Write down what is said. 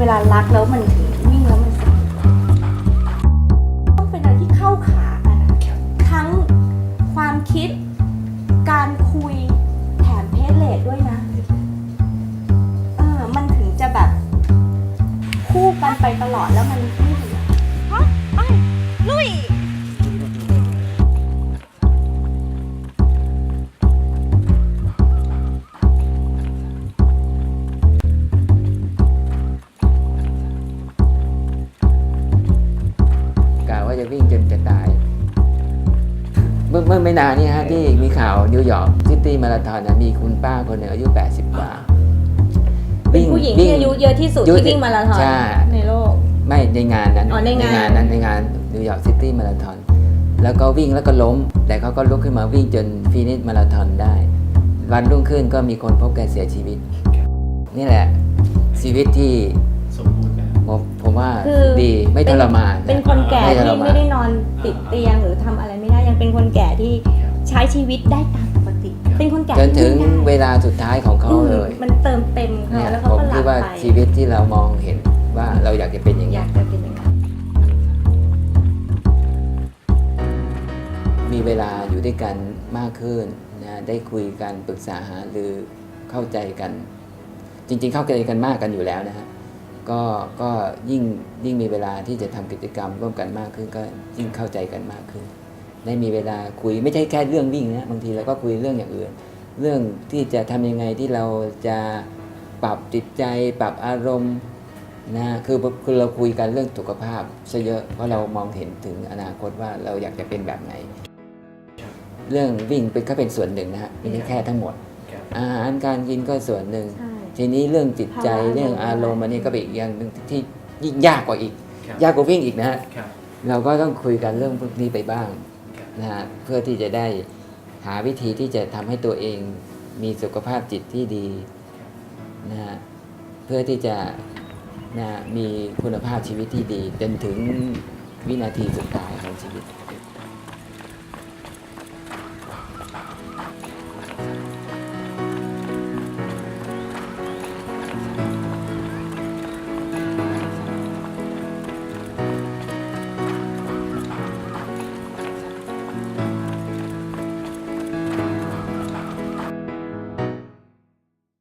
เวลารักแล้วมันถึงวิ่งแล้วมันสนุกต้องเป็นอะไรที่เข้าขากันอะทั้งความคิด การคุยแถมเพศเลดด้วยนะเออมันถึงจะแบบคู่กันไปตลอดแล้วมัน จะวิ่งจนจะตาย เมื่อเมื่อไม่นานนี้ฮะที่มีข่าวนิวยอร์กซิตี้มาราธอนนะมีคุณป้าคนหนึ่งอายุ 80 กว่าเป็นผู้หญิงที่อายุเยอะที่สุดที่วิ่งมาราธอนใช่ในโลก ไม่ในงานนั้นอ๋อในงานนั้นในงานนิวยอร์กซิตี้มาราธอนแล้วก็วิ่งแล้วก็ล้ม แต่เขาก็ลุกขึ้นมาวิ่งจนฟินิชมาราธอนได้ วันรุ่งขึ้นก็มีคนพบแกเสียชีวิต นี่แหละชีวิตที่สมบูรณ์แบบ ผมผมว่าคือดีไม่ทรมานเป็นคนแก่ไม่ทรที่มานไม่ได้นอนติดเตียงหรือทำอะไรไม่ได้ยังเป็นคนแก่ที่ใช้ชีวิตได้ตามปกติ เป็นคนแก่จนถึงที่วิ่เวได้ลาสุดท้ายของเขาเลยอืมมันเติมเต็มเขาเนี่ยแล้วเขาผมก็หลัคิดบว่าไปชีวิตที่เรามองเห็นว่าเราอยากจะเป็นอย่างอนี้ยากจะเป็นอย่างนั้นมีเวลาอยู่ด้วยกันมากขึ้นนะได้คุยกันปรึกษาหารือเข้าใจกัน จริง ๆ เข้าใจกันมากกันอยู่แล้วนะฮะ ก็ก็ยิ่งยิ่งมีเวลาที่จะทำกิจกรรมร่วมกันมากขึ้น ก็ยิ่งเข้าใจกันมากขึ้น ได้มีเวลาคุยไม่ใช่แค่เรื่องวิ่งนะบางทีเราก็คุยเรื่องอย่างอื่น เรื่องที่จะทำยังไงที่เราจะปรับจิตใจ ปรับอารมณ์นะคือคือเราคุยกันเรื่องสุขภาพซะเยอะเพราะเรามองเห็นถึงอนาคตว่าเราอยากจะเป็นแบบไหน เรื่องวิ่งเป็นก็เป็นส่วนหนึ่งนะฮะไม่ใช่แค่ทั้งหมดครับอาหารการกินก็ส่วนหนึ่ง ใช่ ทีนี้เรื่องจิตใจภาวะเรื่องอารมณ์อารมณ์อันนี้ก็เป็นอีกอย่างหนึ่งที่ยิ่งยากกว่าอีกครับยากกว่าวิ่งอีกนะฮะครับเราก็ต้องคุยกันเรื่องพวกนี้ไปบ้างครับนะฮะเพื่อที่จะได้หาวิธีที่จะทำให้ตัวเองมีสุขภาพจิตที่ดีนะฮะเพื่อที่จะนะมีคุณภาพชีวิตที่ดีจนถึงวินาทีสุดท้ายของชีวิต